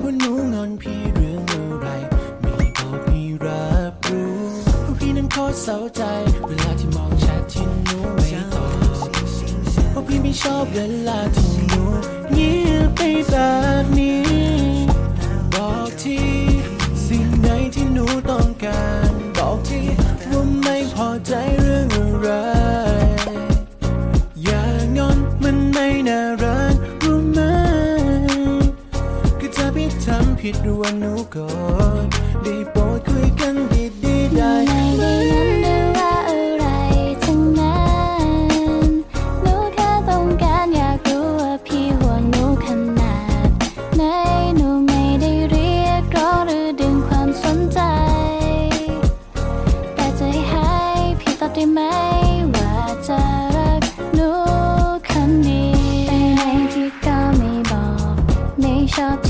เป็นเพราหนูงอนพี่เรื่องอะไร ไม่บอกให้รับรู้เพราะพี่นั้นโคตรเศร้าใจ เวลาที่มองแชทที่หนูไม่ตอบเพราะพี่ไม่ชอบเวลาที่หนูเงียบไปแบบนี้ บอกทีสิ่งไหนที่หนูต้องการ บอกทีว่าไม่พอใจเรื่องอะไร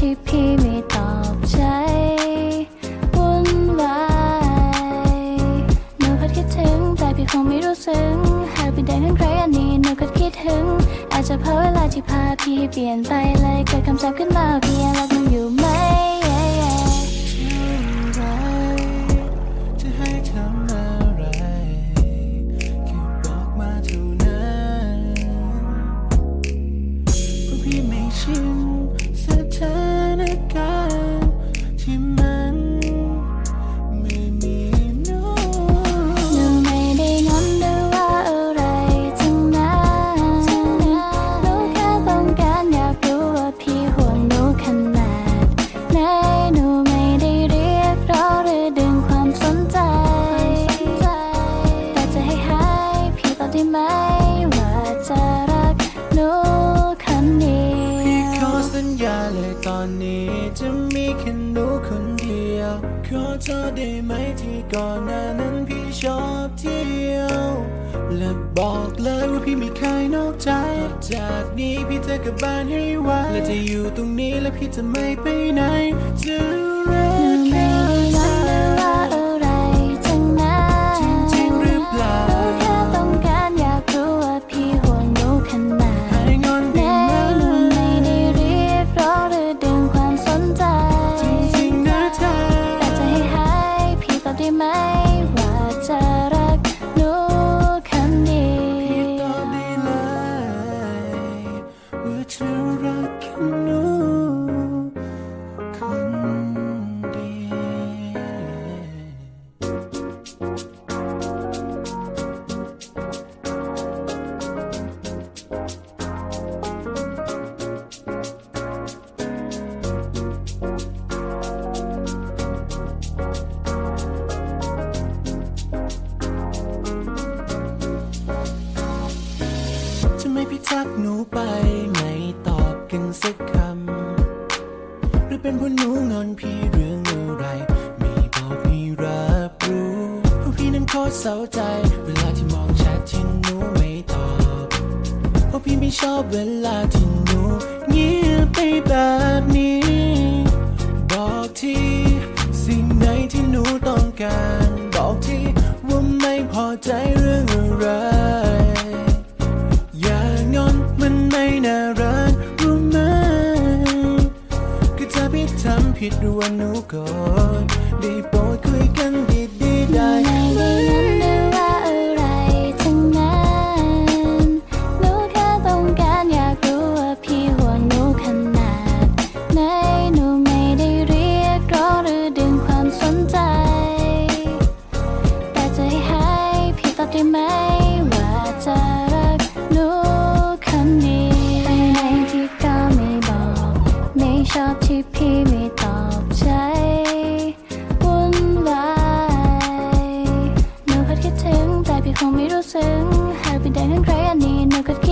ที่พี่ไม่ตอบใจวุ่นวายหนูก็คิดถึง แต่พี่คงไม่รู้ซึ้งหากพี่ได้เห็นใครอันนี้หนูก็คิดถึง อาจจะเพราะเวลาที่พาพี่เปลี่ยนไปเลยเกิดคำศัพท์ขึ้นมาพี่ยังรักหนูอยู่ไหมจะให้ทำอ ขอโทษได้ไหมที่ก่อนหน้านั้นพี่ชอบเที่ยว และบอกเลยว่าพี่ไม่เคยนอกใจ จากนี้พี่จะกลับบ้านให้ไวและจะอยู่ตรงนี้และพี่จะไม่ไปไหนจะ ว่าจะรักแค่หนูคน เศร้าใจ เวลาที่มองแชทที่หนูไม่ตอบเพราะพี่ไม่ชอบเวลาที่หนูเงียบไปแบบนี้ คิดดูว่าหนูก่อนได้โปรดคุยกันดีๆได้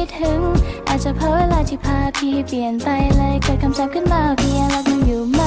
คิดถึง อาจจะเพราะเวลาที่พาพี่เปลี่ยนไปเลยเกิดคำศัพท์ขึ้นมาพี่ยังรักมันอยู่ไหม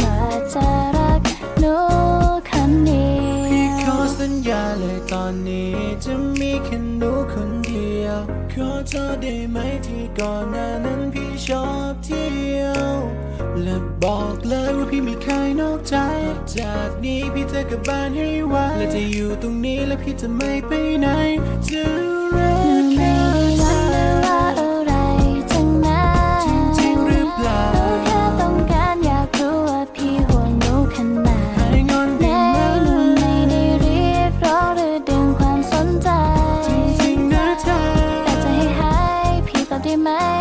ว่าจะรักหนูคำนี้ พี่ขอสัญญาเลยตอนนี้จะมีแค่หนูคนเดียว ขอเธอได้ไหมที่ก่อนหน้านั้นพี่ชอบเที่ยว และบอกเลยว่าพี่ไม่เคยนอกใจ จากนี้พี่จะกลับบ้านให้ไวและจะอยู่ตรงนี้และพี่จะไม่ไปไหนจะรัก My.